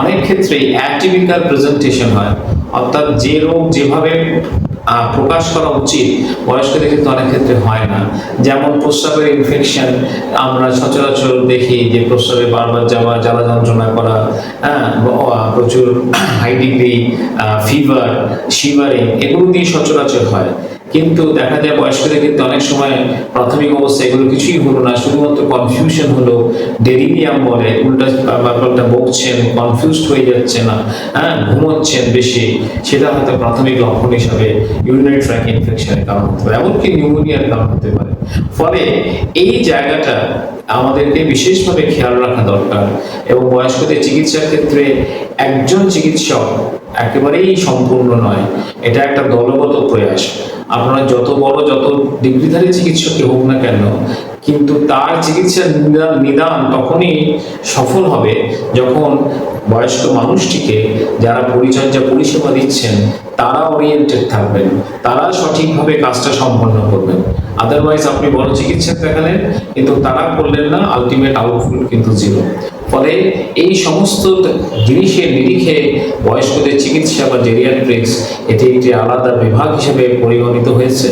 অনেক ক্ষেত্রেই atypical presentation হয়। অর্থাৎ যে রোগ যেভাবে প্রকাশ করা উচিত, বয়স্কদের ক্ষেত্রে অনেক ক্ষেত্রে হয় না। যেমন প্রস্রাবের ইনফেকশন আমরা সচরাচর দেখি যে প্রস্রাবে বারবার যাওয়া, জ্বালা যন্ত্রণা করা হ্যাঁ প্রচুর হাই ডিগ্রি ফিভার শিভারিং এগুলো দিয়ে সচরাচর হয়। কিন্তু দেখা যায় বয়স্কদের ক্ষেত্রে অনেক সময় প্রাথমিক অবস্থা এগুলো কিছুই হলো না, শুধুমাত্র কনফিউশন হলো। ডেরিলিয়াম বলে, উল্টা পাল্টা বকছেন কনফিউজড হয়ে যাচ্ছে না হ্যাঁ ঘুমোচ্ছেন বেশি, সেটা হয়তো প্রাথমিক লক্ষণ হিসাবে ইউরিনারি ট্র্যাক ইনফেকশনের কারণ হতে পারে, এমনকি নিউমোনিয়ার কারণ হতে পারে। ফলে এই জায়গাটা আমাদেরকে বিশেষভাবে খেয়াল রাখা দরকার এবং বয়স্কদের চিকিৎসার ক্ষেত্রে একজন চিকিৎসক একেবারেই সম্পূর্ণ নয়। এটা একটা দলগত প্রয়াস। আপনার যত বড়, যত ডিগ্রিধারী চিকিৎসকই হোক না কেন, কিন্তু তার চিকিৎসার নিদান তখনই সফল হবে যখন বয়স্ক মানুষটিকে যারা পরিচর্যা, পরিষেবা দিচ্ছেন, তারা ওরিয়েন্টেড থাকবেন। তারা সঠিকভাবে কাজটা সম্পন্ন করবেন। আদারওয়াইজ আপনি বড় চিকিৎসক দেখালেন, কিন্তু তারা করলেন না আলটিমেট আউটপুট কিন্তু জিরো ফলে এই সমস্ত জিনিসের নিরিখে বয়স্কদের চিকিৎসা বা জেরিয়াট্রিক্স এটি একটি আলাদা বিভাগ হিসেবে পরিগণিত হয়েছে।